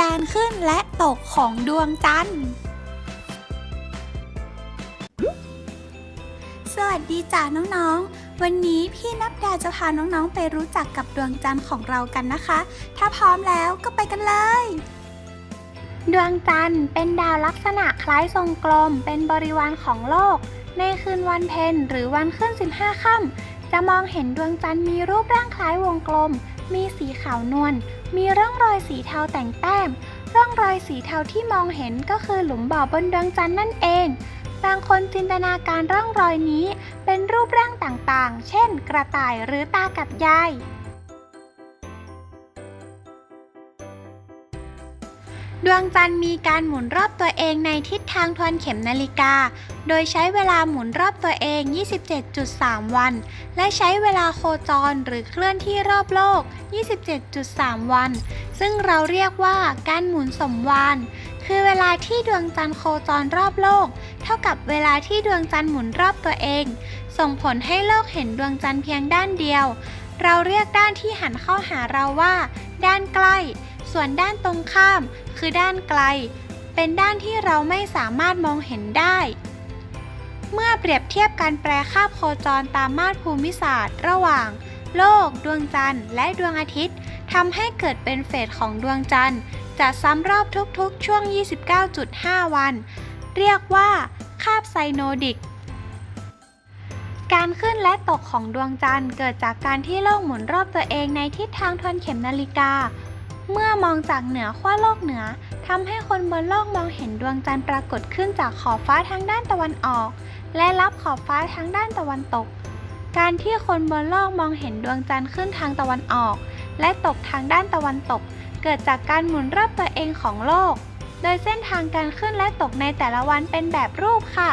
การขึ้นและตกของดวงจันทร์ สวัสดีจ้าน้องๆ วันนี้พี่นับดาจะพาน้องๆ ไปรู้จักกับดวงจันทร์ของเรากันนะคะ ถ้าพร้อมแล้วก็ไปกันเลย ดวงจันทร์เป็นดาวลักษณะคล้ายทรงกลม เป็นบริวารของโลก ในคืนวันเพ็ญหรือวันขึ้น 15 ค่ำจะมองเห็นดวงจันทร์มีรูปร่างคล้ายวงกลม มีสีขาวนวล มีร่องรอยสีเทาแต่งแต้ม ร่องรอยสีเทาที่มองเห็นก็คือหลุมบ่อบนดวงจันทร์นั่นเอง บางคนจินตนาการร่องรอยนี้เป็นรูปร่างต่างๆ เช่น กระต่ายหรือตากับยาย ดวงจันทร์มีการหมุนรอบตัวเองในทิศทางทวนเข็มนาฬิกา โดยใช้เวลาหมุนรอบตัวเอง 27.3 วัน และใช้เวลาโคจรหรือเคลื่อนที่รอบโลก 27.3 วัน ซึ่งเราเรียกว่าการหมุนสมวานคือเวลาที่ดวงจันทร์โคจรรอบโลก เท่ากับเวลาที่ดวงจันทร์หมุนรอบตัวเอง ส่งผลให้โลกเห็นดวงจันทร์เพียงด้านเดียว เราเรียกด้านที่หันเข้าหาเราว่า ด้านใกล้ ส่วนด้านตรงข้าม คือด้านไกล เป็นด้านที่เราไม่สามารถมองเห็นได้ เมื่อเปรียบเทียบการแปรค่าโคจรตามมาตรภูมิศาสตร์ ระหว่าง โลก ดวงจันทร์ และดวงอาทิตย์ทำให้เกิดเป็นเฟสของดวงจันทร์จะซ้ำรอบทุกๆ ช่วง 29.5 วัน เรียกว่าคาบไซโนดิก การขึ้นและตกของดวงจันทร์เกิดจากการที่โลกหมุนรอบตัวเองในทิศทางทวนเข็มนาฬิกา เมื่อมองจากเหนือขั้วโลกเหนือทำให้คนบนโลกมองเห็นดวงจันทร์ปรากฏขึ้นจากขอบฟ้าทางด้านตะวันออก และรับขอบฟ้าทางด้านตะวันตก การที่คนบนโลกมองเห็นดวงจันทร์ขึ้นทางตะวันออก และตกทางด้านตะวันตก เกิดจากการหมุนรอบตัวเองของโลก โดยเส้นทางการขึ้นและตกในแต่ละวันเป็นแบบรูปค่ะ